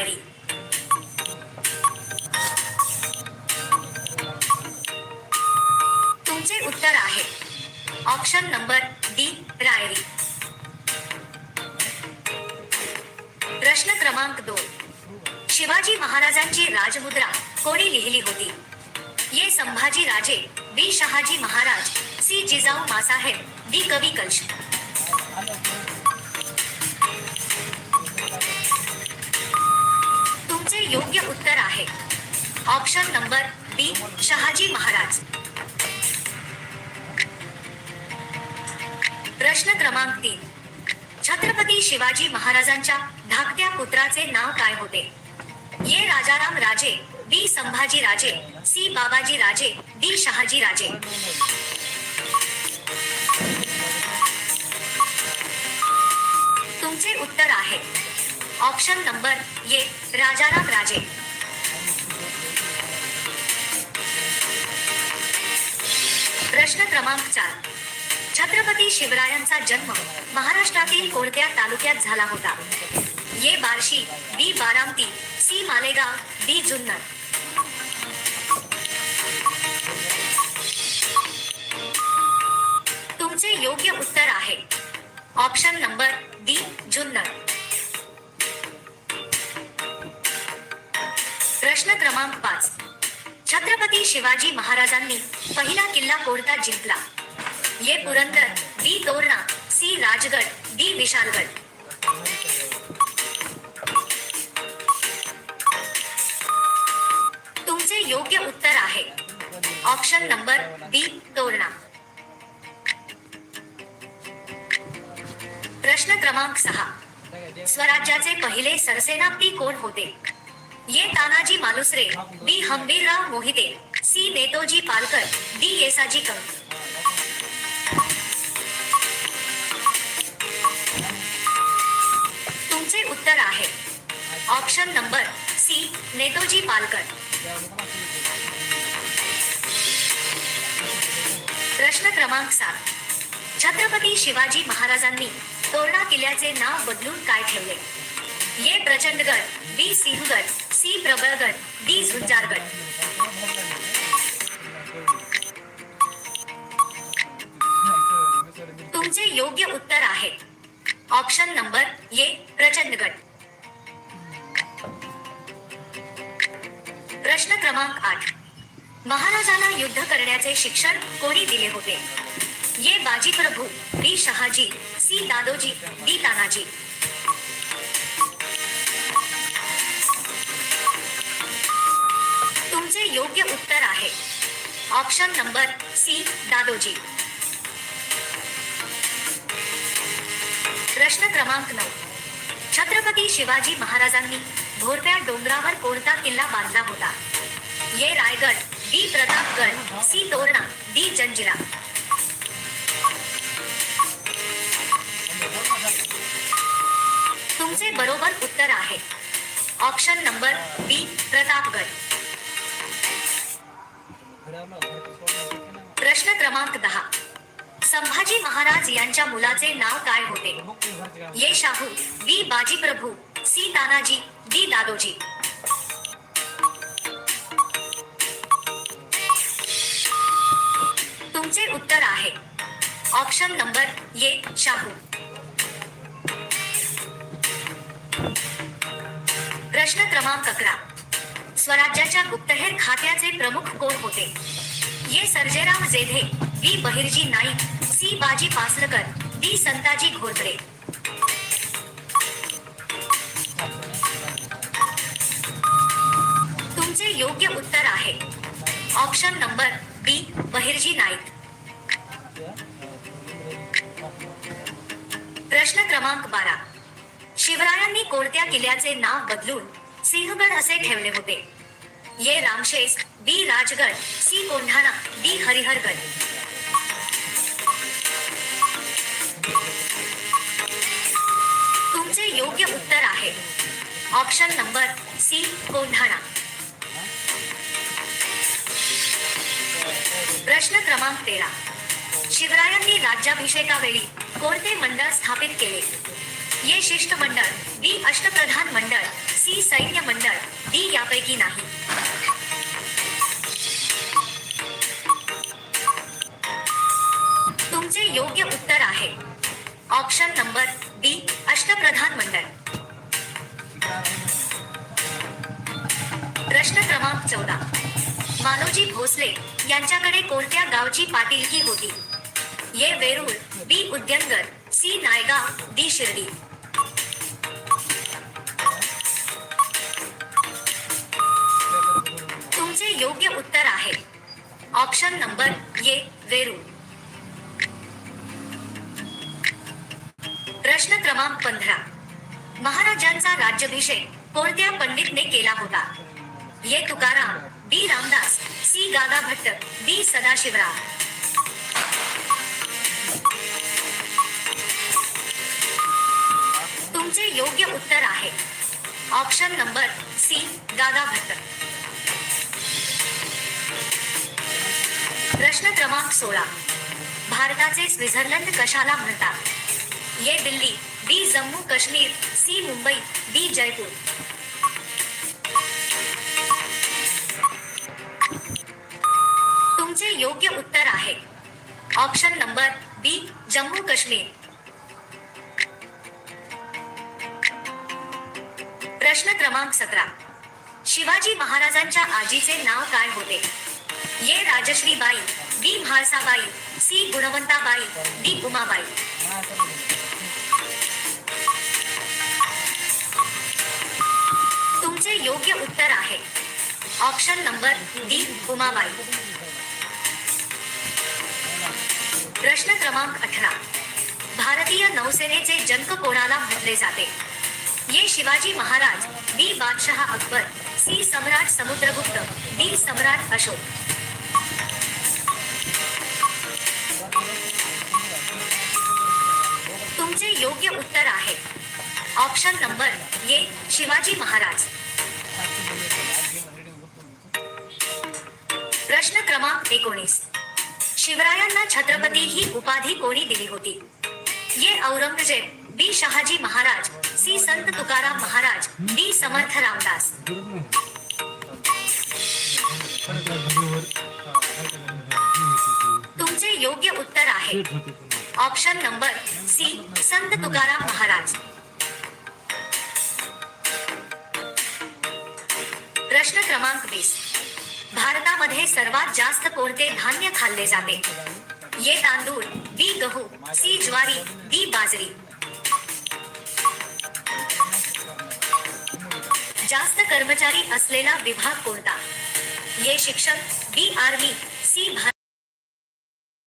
रायरी तुमचे उत्तर आहे. Option number D Rairi. प्रश्न क्रमांक दोन. शिवाजी महाराजांची राजमुद्रा कोणी लिहिली होती? A Sambhaji Raje B Shahaji Maharaj C Jijau Masaheb D Kavi Kalash. योग्य उत्तर आहे. Option number B Shahaji Maharaj. प्रश्न क्रमांक तीन. छत्रपती शिवाजी महाराजांच्या धाकट्या पुत्राचे नाव काय होते? ये राजाराम राजे बी. संभाजी राजे सी. बाबाजी राजे डी. शहाजी राजे. तुमचे उत्तर आहे. ऑप्शन नंबर ये राजाराम राजे. प्रश्न क्रमांक चार. छत्रपती शिवरायांचा जन्म महाराष्ट्रातील कोणत्या तालुक्यात झाला होता? A Barshi B Baramati C Malegaon D Junnar. तुमचे योग्य उत्तर आहे. Option number D Junnar. प्रश्न क्रमांक पाच. छत्रपती शिवाजी महाराजांनी पहिला किल्ला कोणता जिंकला? A Purandar B. Torna C. Rajgad D. Vishalgad. तुमचे योग्य उत्तर आहे. Option number B. तोरणा. प्रश्न क्रमांक सहा. स्वराज्याचे पहिले सरसेनापती कोण होते? A Tanaji Malusare B Hambirrao Mohite C Netoji Palkar D Yesaji Kank तुमचे उत्तर आहे. Option number C Netoji Palkar. प्रश्न क्रमांक सात. छत्रपती शिवाजी महाराजांनी तोरणा किल्ल्याचे नाव बदलून काय ठेवले? A Prachandgad B Sinhagad C Prabalgad D Zunjargad तुमचे योग्य उत्तर आहे ऑप्शन नंबर ये प्रचंडगड प्रश्न क्रमांक आठ. महाराजांना युद्ध करण्याचे शिक्षण कोणी दिले होते? A Baji Prabhu B. Shahaji C. Dadoji D. Tanaji. योग्य उत्तर आहे. Option number C Dadoji. प्रश्न क्रमांक नऊ. छत्रपती शिवाजी महाराजांनी भोरप्या डोंगरावर कोणता किल्ला बांधला होता? A Raigad D Pratapgad, C, Torna, D, Janjira. तुमचे बरोबर उत्तर आहे. Option number B Pratapgad. प्रश्न क्रमांक दहा. संभाजी महाराज यांच्या मुलाचे नाव काय होते? A Shahu B Baji Prabhu C Tanaji D Dadoji. तुमचे उत्तर आहे. ऑप्शन नंबर ये शाहू. प्रश्न क्रमांक अकरा. स्वराज्याच्या गुप्तहेर खात्याचे प्रमुख कोण होते? A Sarjerao Jedhe B Bahirji Naik C Baji Pasalkar D Santaji Ghorpade. तुमचे योग्य उत्तर आहे. Option number B Bahirji Naik. प्रश्न क्रमांक बारा. शिवरायांनी कोणत्या किल्ल्याचे नाव बदलून सिंहगड असे ठेवले होते. A Ramshej B Rajgad C Kondhana D Harihargad. तुमचे योग्य उत्तर आहे. Option number C Kondhana. प्रश्न क्रमांक तेरा. शिवरायांनी राज्याभिषेकावेळी कोणते मंडळ स्थापित केले? ये शिष्टमंडळ बी अष्टप्रधान मंडळ सी सैन्य मंडळ डी यापैकी नाही. तुमचे योग्य उत्तर आहे. ऑप्शन नंबर बी अष्टप्रधान मंडळ. प्रश्न क्रमांक चौदा. मानोजी भोसले यांच्याकडे कोणत्या गावची पाटीलकी होती? A Verul B Udyanagar C Naigaon D Shirdi. योग्य उत्तर आहे. ऑप्शन नंबर ये वेरूळ. प्रश्न क्रमांक पंधरा. महाराजांचा राज्याभिषेक कोणत्या पंडितने केला होता? A Tukaram, B, Ramdas, C, Gaga Bhatt, D Sadashivrao तुमचे योग्य उत्तर आहे. Option number C Gaga Bhatt. प्रश्न क्रमांक सोळा. भारताचे स्वित्झर्लंड कशाला म्हणतात? A Delhi B Jammu Kashmir C Mumbai D Jaipur. तुमचे योग्य उत्तर आहे. Option number B Jammu Kashmir. प्रश्न क्रमांक सतरा. शिवाजी महाराजांच्या आजीचे नाव काय होते? A Rajashri Bai B Mhalsabai C Gunwantabai D Umabai. तुमचे योग्य उत्तर आहे. Option number D Umabai. प्रश्न क्रमांक अठरा. भारतीय नौसेनेचे जंक कोणाला म्हटले जाते? ये शिवाजी महाराज बी बादशहा अकबर सी सम्राट समुद्रगुप्त डी सम्राट अशोक. योग्य उत्तर आहे. ऑप्शन नंबर ये शिवाजी महाराज. प्रश्न क्रमांक एकोणीस. शिवरायांना छत्रपती ही उपाधी कोणी दिली होती? A Aurangzeb B Shahaji Maharaj C Sant Tukaram Maharaj D Samarth Ramdas. तुमचे योग्य उत्तर आहे. Option number C, Sant Tukaram Maharaj. प्रश्न क्रमांक वीस. भारतामध्ये सर्वात जास्त कोणते धान्य खाल्ले जाते? ये तांदूळ, बी गहू, सी ज्वारी, डी बाजरी. जास्त कर्मचारी असलेला विभाग कोणता? ये शिक्षक, बी आर्मी, सी भा